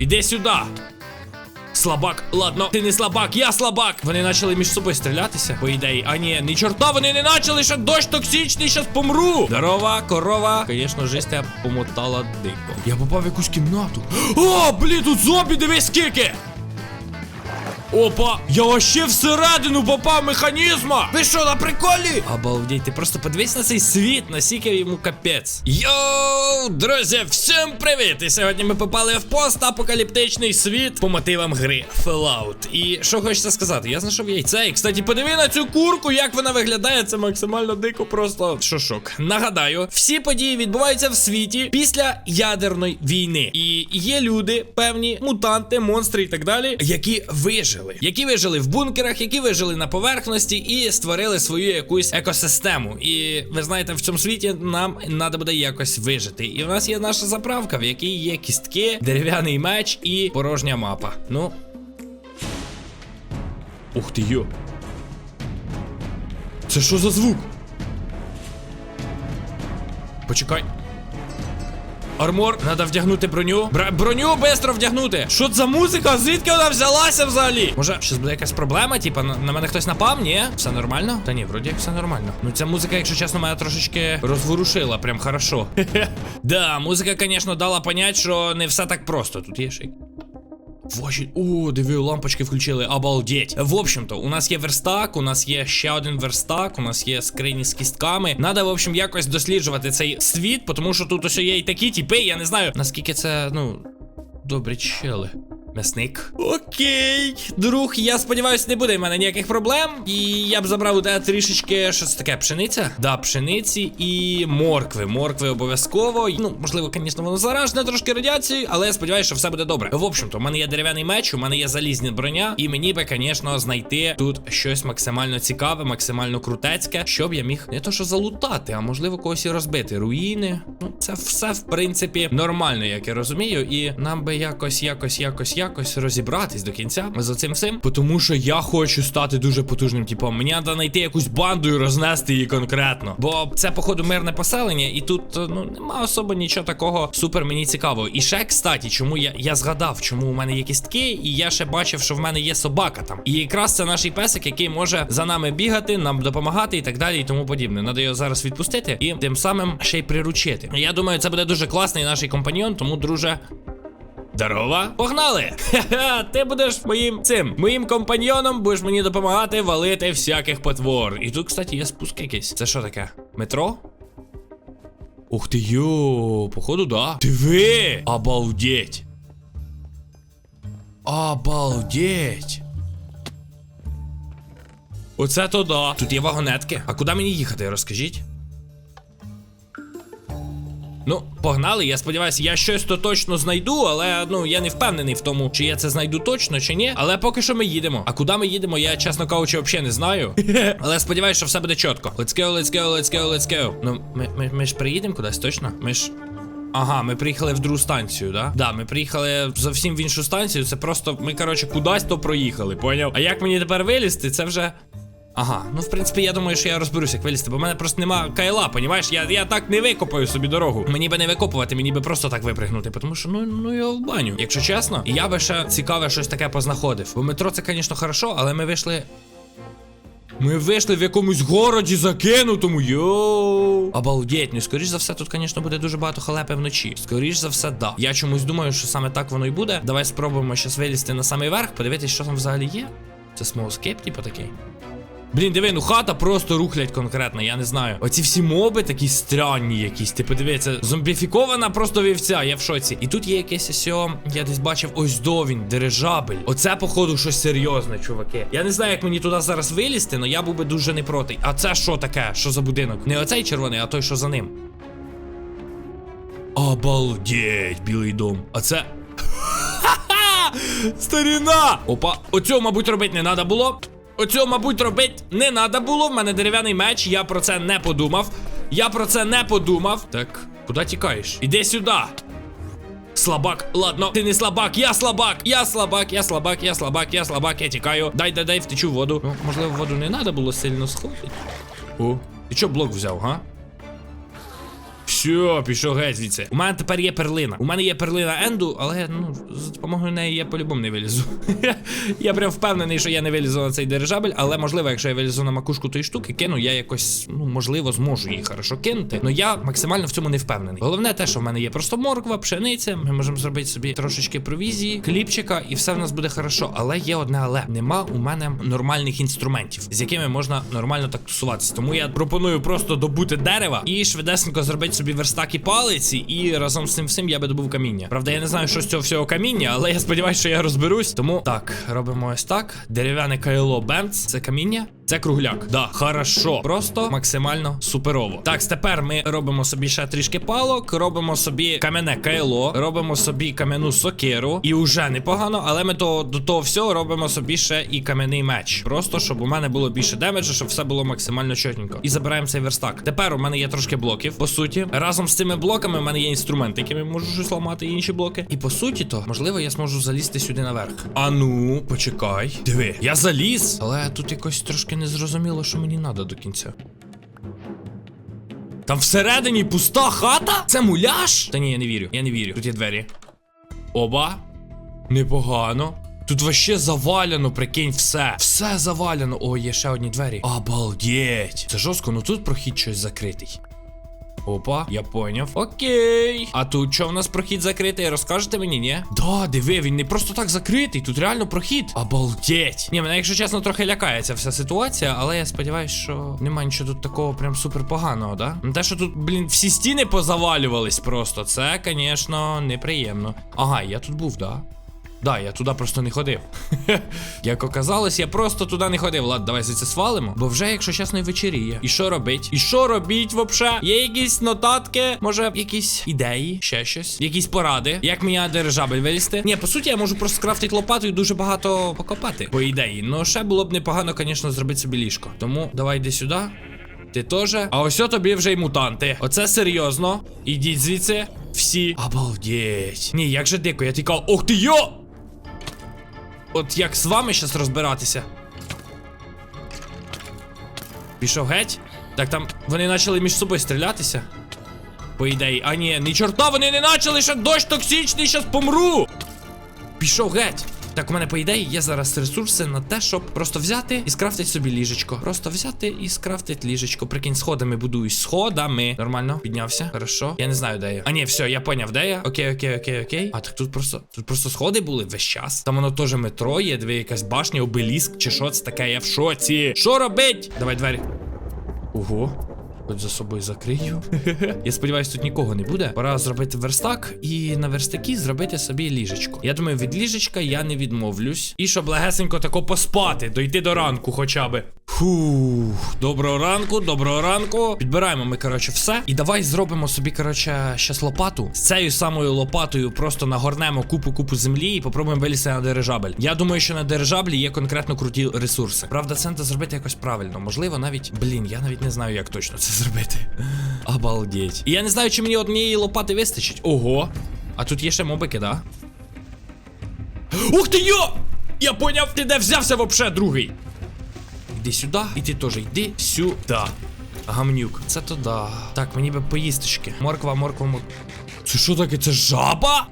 Іди сюди. Слабак, ладно, ти не слабак, я слабак. Вони почали між собою стрілятися, по ідеї. А ні, ні чорта, вони не почали, що дощ токсичний, щас помру. Здорова, корова. Звісно, жисть тебе помотала дико. Я попав в якусь кімнату. О, блін, тут зомбі, дивись скільки. Опа, я вообще всередину попав механізма! Ви що, на приколі? Обалдеть, ти просто подивись на цей світ, наскільки йому капець. Йоу, друзі, всім привіт! І сьогодні ми попали в постапокаліптичний світ по мотивам гри Fallout. І що хочеться сказати, я знайшов яйце. І, кстати, подиви на цю курку, як вона виглядає, це максимально дико, просто шошок. Нагадаю, всі події відбуваються в світі після ядерної війни. І є люди, певні мутанти, монстри і так далі, які вижили. Які вижили в бункерах, які вижили на поверхності і створили свою якусь екосистему. І ви знаєте, в цьому світі нам треба буде якось вижити. І у нас є наша заправка, в якій є кістки, дерев'яний меч і порожня мапа. Ну. Ух ти йо. Це що за звук? Почекай. Армор, треба вдягнути броню. Бра броню бистро вдягнути. Що це за музика? Звідки вона взялася взагалі? Може, щось буде якась проблема? Типа, на, на мене хтось напав? Ні? Все нормально? Та ні, вроді все нормально. Ну ця музика, якщо чесно, мене трошечки розворушила, прям хорошо. Да, музика, звісно, дала понять, що не все так просто. Тут є ще. Ваші... О, диви, лампочки включили, обалдеть. В общем-то, у нас є верстак, у нас є ще один верстак, у нас є скрині з кістками. Надо, в общем, якось досліджувати цей світ, тому що тут ось є і такі тіпи, я не знаю, наскільки це, ну, добрі чели. М'ясник. Окей, друг, я сподіваюся, не буде в мене ніяких проблем. І я б забрав у тебе трішечки що це таке, пшениця? Да, пшениці і моркви. Моркви обов'язково. Ну, можливо, звісно, воно заражене трошки радіацією, але я сподіваюся, що все буде добре. В общем-то, у мене є дерев'яний меч, у мене є залізні броня, і мені би, звісно, знайти тут щось максимально цікаве, максимально крутецьке, щоб я міг не то що залутати, а можливо когось і розбити. Руїни. Ну, це все, в принципі, нормально, як я розумію. І нам би якось, якось, якось, якось розібратись до кінця з оцим всім. Тому що я хочу стати дуже потужним типом. Мені треба знайти якусь банду і рознести її конкретно. Бо це, походу, мирне поселення, і тут ну нема особо нічого такого супер мені цікавого. І ще, кстати, чому я, я згадав, чому у мене є кістки, і я ще бачив, що в мене є собака там. І якраз це наш песик, який може за нами бігати, нам допомагати і так далі, і тому подібне. Надо його зараз відпустити і тим самим ще й приручити. Я думаю, це буде дуже класний наш компаньйон, тому, друже. Здорово. Погнали! Ха-ха, ти будеш моїм цим моїм компаньйоном, будеш мені допомагати валити всяких потвор. І тут, кстати, є спуск якийсь. Це що таке? Метро? Ух ти йо, походу, да. Диви! Обалдеть! Обалдеть! Оце то да. Тут є вагонетки. А куди мені їхати, розкажіть? Ну, погнали. Я сподіваюся, я щось то точно знайду, але ну я не впевнений в тому, чи я це знайду точно, чи ні. Але поки що ми їдемо. А куди ми їдемо, я чесно кажучи, взагалі не знаю. але сподіваюся, що все буде чітко. Let's go, let's go, let's go, let's go. Ну, ми, ми, ми ж приїдемо кудись, точно? Ми ж. Ага, ми приїхали в другу станцію, да? Да, ми приїхали зовсім в іншу станцію. Це просто ми, коротше, кудись то проїхали, поняв? А як мені тепер вилізти, це вже. Ага, ну в принципі, я думаю, що я розберуся, як вилізти, бо в мене просто нема кайла, понімаєш? Я я так не викопаю собі дорогу. Мені би не викопувати, мені би просто так випригнути, тому що ну ну я в баню. Якщо чесно, я би ще цікаве щось таке познаходив. Бо метро це, звісно, хорошо, але ми вийшли. Ми вийшли в якомусь городі закинутому. Йоу. Обалдеть, ну скоріш за все, тут, звісно, буде дуже багато халепи вночі. Скоріш за все, да. Я чомусь думаю, що саме так воно і буде. Давай спробуємо щас вилізти на самий верх, подивитись, що там взагалі є. Це смолскейп, типу такий. Блін, диви, ну хата просто рухлять конкретно, я не знаю. Оці всі моби такі странні якісь. Ти подиви, зомбіфікована просто вівця, я в шоці. І тут є якесь ось, я десь бачив ось до він, дирижабель. Оце, походу, щось серйозне, чуваки. Я не знаю, як мені туди зараз вилізти, але я був би дуже не проти. А це що таке? Що за будинок? Не оцей червоний, а той, що за ним. Обалдеть, білий дом. А це. Старіна! Опа, оцього, мабуть, робити не треба було. Оцього, мабуть, робити не треба було. В мене дерев'яний меч, я про це не подумав. Я про це не подумав. Так, куди тікаєш? Іди сюди. Слабак, ладно, ти не слабак, я слабак, я слабак, я слабак, я слабак, я слабак, я тікаю. Дай, дай, дай, втечу в воду. Ну, можливо, воду не треба було сильно сходити. О, ти чого блок взяв, га? Все, пішов геть звідси. У мене тепер є перлина. У мене є перлина Енду, але ну за допомогою неї я по-любому не вилізу. я прям впевнений, що я не вилізу на цей дирижабель, але можливо, якщо я вилізу на макушку тої штуки, кину, я якось, ну можливо, зможу її хорошо кинути. Но я максимально в цьому не впевнений. Головне те, що в мене є просто морква, пшениця. Ми можемо зробити собі трошечки провізії, хлібчика, і все в нас буде хорошо. Але є одне але нема у мене нормальних інструментів, з якими можна нормально так тусуватися. Тому я пропоную просто добути дерева і швидесенько зробити собі верстак і палиці, і разом з цим всім я би добув каміння. Правда, я не знаю, що з цього всього каміння, але я сподіваюся, що я розберусь. Тому так, робимо ось так. Дерев'яне кайло Бенц. Це каміння. Це кругляк. Да, хорошо. Просто максимально суперово. Так, тепер ми робимо собі ще трішки палок, робимо собі кам'яне кайло, робимо собі кам'яну сокиру. І уже непогано, але ми то, до того всього робимо собі ще і кам'яний меч. Просто щоб у мене було більше демеджа, щоб все було максимально чотненько. І забираємо цей верстак. Тепер у мене є трошки блоків. По суті, разом з цими блоками у мене є інструменти, якими можу щось ламати і інші блоки. І по суті, то можливо я зможу залізти сюди наверх. А ну, почекай. Диви, я заліз, але тут якось трошки не зрозуміло, що мені треба до кінця. Там всередині пуста хата? Це муляж? Та ні, я не вірю. Я не вірю. Тут є двері. Оба. Непогано. Тут вообще завалено, прикинь, все. Все завалено. О, є ще одні двері. Обалдеть. Це жорстко, ну тут прохід щось закритий. Опа, я поняв. Окей. А тут що в нас прохід закритий? Розкажете мені, ні? Да, диви, він не просто так закритий, тут реально прохід. Обалдеть. Ні, мене, якщо чесно, трохи лякає ця вся ситуація, але я сподіваюся, що немає нічого тут такого прям супер поганого, да? Те, що тут, блін, всі стіни позавалювались просто, це, звісно, неприємно. Ага, я тут був, да? Да, я туди просто не ходив. Як оказалось, я просто туди не ходив. Ладно, давай звідси свалимо. Бо вже, якщо чесно, і вечеріє. І що робить? І що робіть вообще? Є якісь нотатки, може, якісь ідеї, ще щось, якісь поради, як мені дирижабель вилізти. Ні, по суті, я можу просто скрафтити лопату і дуже багато покопати. По ідеї. Ну, ще було б непогано, звісно, зробити собі ліжко. Тому давай йди сюди. Ти теж. А ось тобі вже й мутанти. Оце серйозно. Ідіть звідси. Всі. Обалдеть. Ні, як же дико, я тікав. Ох ти йо! От як з вами щас розбиратися? Пішов геть? Так там вони почали між собою стрілятися. По ідеї. А ні, ні чорта, вони не почали, що дощ токсичний, щас помру. Пішов геть. Так, у мене, по ідеї, є зараз ресурси на те, щоб просто взяти і скрафтити собі ліжечко. Просто взяти і скрафтити ліжечко. Прикинь, сходами будуюсь. Сходами. Нормально, піднявся. Хорошо. Я не знаю, де я. А ні, все, я поняв, де я. Окей, окей, окей, окей. А так тут просто тут просто сходи були весь час. Там воно теж метро є, дві якась башня, обеліск чи що це таке, я в шоці. Що робить? Давай двері. Ого. Хоч за собою закрию. Я сподіваюся, тут нікого не буде. Пора зробити верстак і на верстакі зробити собі ліжечко. Я думаю, від ліжечка я не відмовлюсь. І щоб легесенько тако поспати, дойти до ранку хоча би. Фух, доброго ранку, доброго ранку. Підбираємо ми, коротше, все. І давай зробимо собі, коротше, щас лопату. З цією самою лопатою просто нагорнемо купу-купу землі і попробуємо вилізти на дирижабель. Я думаю, що на дирижаблі є конкретно круті ресурси. Правда, це треба зробити якось правильно. Можливо, навіть. Блін, я навіть не знаю, як точно це зробити. Обалдеть. І я не знаю, чи мені однієї лопати вистачить. Ого. А тут є ще мобики, да? Ух ти йо! Я поняв, ти де взявся вообще, другий. Іди сюди, і ти теж йди сюди. Гамнюк, це туди. Так, мені би поїсточки. Морква, морква, морква. Це що таке? Це жаба?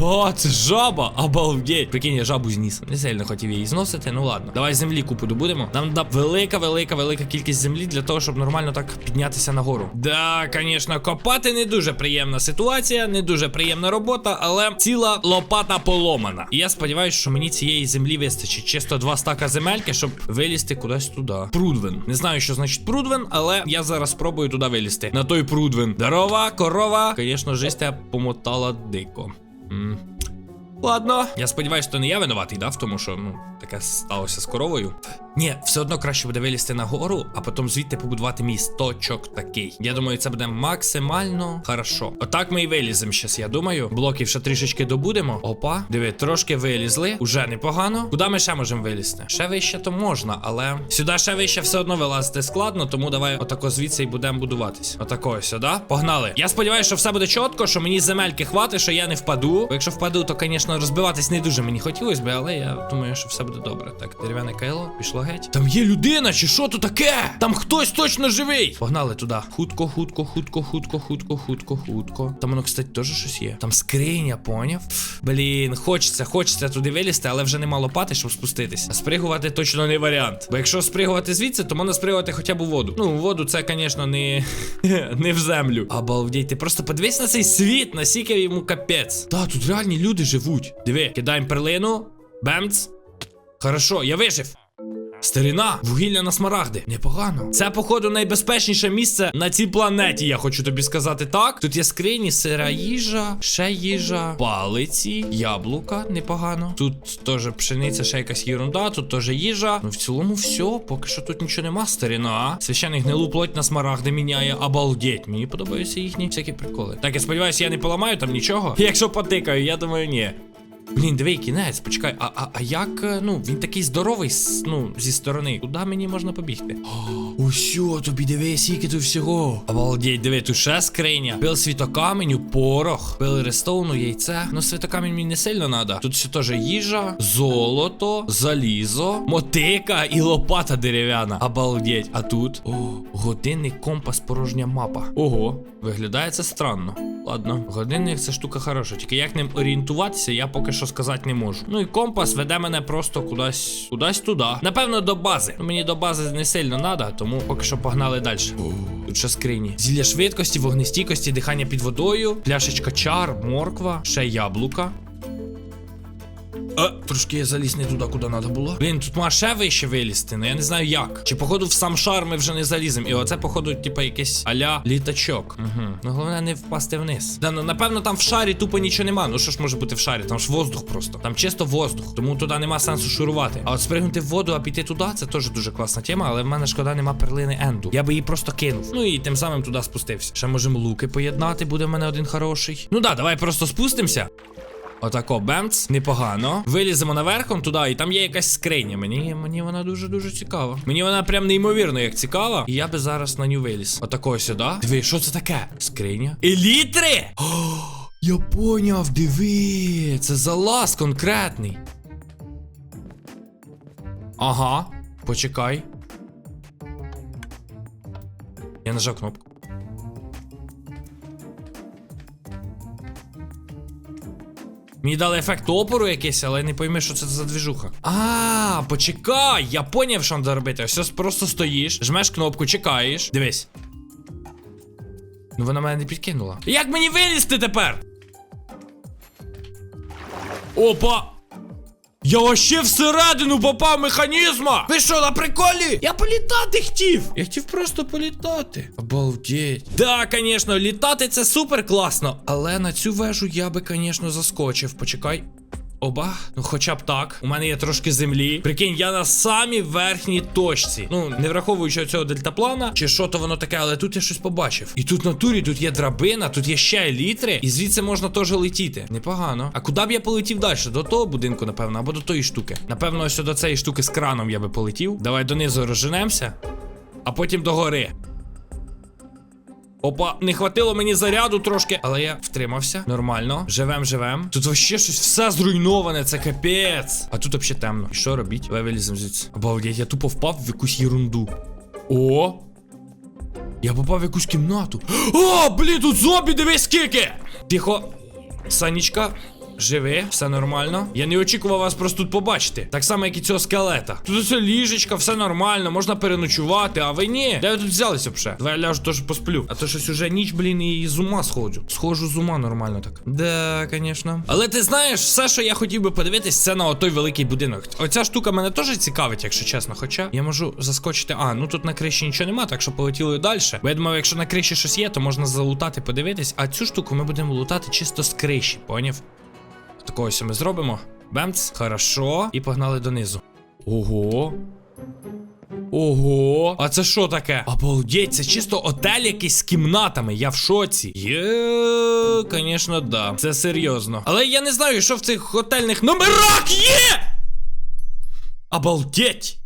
Да, це жаба, обалдеть. Прикинь, я жабу зніс. Не сильно хотів її зносити, ну ладно. Давай землі купу добудемо. Нам да велика, велика, велика кількість землі для того, щоб нормально так піднятися нагору. Да, звісно, копати не дуже приємна ситуація, не дуже приємна робота, але ціла лопата поломана. І я сподіваюся, що мені цієї землі вистачить. Чисто два стака земельки, щоб вилізти кудись туди. Прудвен. Не знаю, що значить прудвен, але я зараз спробую туди вилізти. На той прудвен. Здорова, корова. Звісно, жестя помотала дико. М. Ладно, я сподіваюся, що не я винуватий, да, в тому, що ну таке сталося з коровою. Ні, все одно краще буде вилізти на гору, а потім звідти побудувати місточок такий. Я думаю, це буде максимально хорошо. Отак ми і виліземо щас, я думаю. Блоків ще трішечки добудемо. Опа, диви, трошки вилізли. Уже непогано. Куди ми ще можемо вилізти? Ще вище то можна, але сюди ще вище все одно вилазити складно, тому давай отако звідси і будемо будуватись. Отако сюди. Погнали. Я сподіваюся, що все буде чітко, що мені земельки хватить, що я не впаду. Бо якщо впаду, то, звісно, розбиватись не дуже мені хотілося би, але я думаю, що все буде добре. Так, дерев'яне кайло, пішло геть. Там є людина, чи що то таке? Там хтось точно живий. Погнали туди. Хутко, хутко, хутко, хутко, хутко, хутко, хутко. Там воно, кстати, теж щось є. Там скриня, поняв? Блін, хочеться, хочеться туди вилізти, але вже нема лопати, щоб спуститись. А спригувати точно не варіант. Бо якщо спригувати звідси, то можна спригувати хоча б у воду. Ну, воду це, звісно, не, не в землю. Обалдеть, ти просто подивись на цей світ, насіки йому капець. Та, тут реальні люди живуть. Диви, кидаємо перлину. Бемц. Хорошо, я вижив. Старина, вугілля на смарагди. Непогано. Це, походу, найбезпечніше місце на цій планеті, я хочу тобі сказати так. Тут є скрині, сира їжа, ще їжа, палиці, яблука, непогано. Тут теж пшениця, ще якась єрунда, тут теж їжа. Ну в цілому все, поки що тут нічого нема. Старина. Священник гнилу плоть на смарагди міняє. Обалдеть. Мені подобаються їхні всякі приколи. Так, я сподіваюся, я не поламаю там нічого. Якщо потикаю, я думаю, ні. Блін, диви, кінець, почекай, а, а, а як, е, ну, він такий здоровий, ну, зі сторони. Куди мені можна побігти? Усьо, тобі диви, скільки тут всього. Обалдеть, диви, тут ще скриня. Пил світокаменю, порох, пил рестоуну, яйце. Ну, світокамінь мені не сильно надо. Тут ще теж їжа, золото, залізо, мотика і лопата дерев'яна. Обалдеть. А тут. О, годинник, компас, порожня мапа. Ого, виглядає це странно. Ладно, годинник це штука хороша. Тільки як ним орієнтуватися, я поки що сказати не можу. Ну і компас веде мене просто кудись, кудись туди. Напевно, до бази. Ну, мені до бази не сильно треба, тому поки що погнали далі. Тут ще скрині. Зілля швидкості, вогнестійкості, дихання під водою, пляшечка чар, морква, ще яблука. А, трошки я заліз не туди, куди треба було. Блін, тут має ще вище вилізти, ну я не знаю як. Чи походу в сам шар ми вже не заліземо. І оце, походу, типа якийсь аля літачок. Угу. Ну головне не впасти вниз. Да, ну напевно, там в шарі тупо нічого нема. Ну що ж може бути в шарі? Там ж воздух просто. Там чисто воздух. Тому туди нема сенсу шурувати. А от спригнути в воду, а піти туди, це теж дуже класна тема, але в мене шкода нема перлини енду. Я би її просто кинув. Ну і тим самим туди спустився. Ще можемо луки поєднати, буде в мене один хороший. Ну да, давай просто спустимося. Отако, бемц, непогано. Виліземо наверхом туди, і там є якась скриня. Мені мені вона дуже-дуже цікава. Мені вона прям неймовірно як цікава. І я би зараз на ню виліз. Отако сюди. Диви, що це таке? Скриня. Елітри! О, я поняв, диви. Це залаз конкретний. Ага, почекай. Я нажав кнопку. Мені дали ефект опору якийсь, але не пойми, що це за двіжуха. А, почекай! Я поняв, що треба робити. Ось просто стоїш, жмеш кнопку, чекаєш. Дивись. Ну вона мене не підкинула. Як мені вилізти тепер? Опа! Я вообще всередину попав механізма! Ви що, на приколі? Я політати хотів! Я хотів просто політати. Обалдеть. Да, звісно, літати це супер класно. Але на цю вежу я би, звісно, заскочив. Почекай. Оба, ну хоча б так. У мене є трошки землі. Прикинь, я на самій верхній точці. Ну, не враховуючи цього дельтаплана, чи що то воно таке, але тут я щось побачив. І тут на турі, тут є драбина, тут є ще елітри, і звідси можна теж летіти. Непогано. А куди б я полетів далі? До того будинку, напевно, або до тої штуки. Напевно, ось до цієї штуки з краном я би полетів. Давай донизу розженемося, а потім до гори. Опа, не хватило мені заряду трошки, але я втримався. Нормально. Живем, живем. Тут вообще щось все зруйноване, це капець. А тут взагалі темно. Що робіть? Давай звідси. Обалдеть, я тупо впав в якусь ерунду. О! Я попав в якусь кімнату. О, блін, тут зомбі, дивись скільки! Тихо. Санічка. Живи, все нормально. Я не очікував вас просто тут побачити. Так само, як і цього скелета. Тут усе ліжечка, все нормально, можна переночувати, а ви ні. Де ви тут взялися вже? Давай я ляжу теж посплю. А то щось уже ніч, блін, і з ума сходжу. Схожу з ума нормально так. Да, звісно. Але ти знаєш, все, що я хотів би подивитись, це на отой великий будинок. Оця штука мене теж цікавить, якщо чесно. Хоча я можу заскочити. А, ну тут на криші нічого нема, так що полетіли далі. Бо я думав, якщо на криші щось є, то можна залутати, подивитись. А цю штуку ми будемо лутати чисто з криші, поняв? Такого ось ми зробимо. Бемц, хорошо. І погнали донизу. Ого. Ого, а це що таке? Обалдеть, це чисто отель якийсь з кімнатами. Я в шоці. Є, звісно, да. Це серйозно. Але я не знаю, що в цих готельних номерах є. Обалдеть!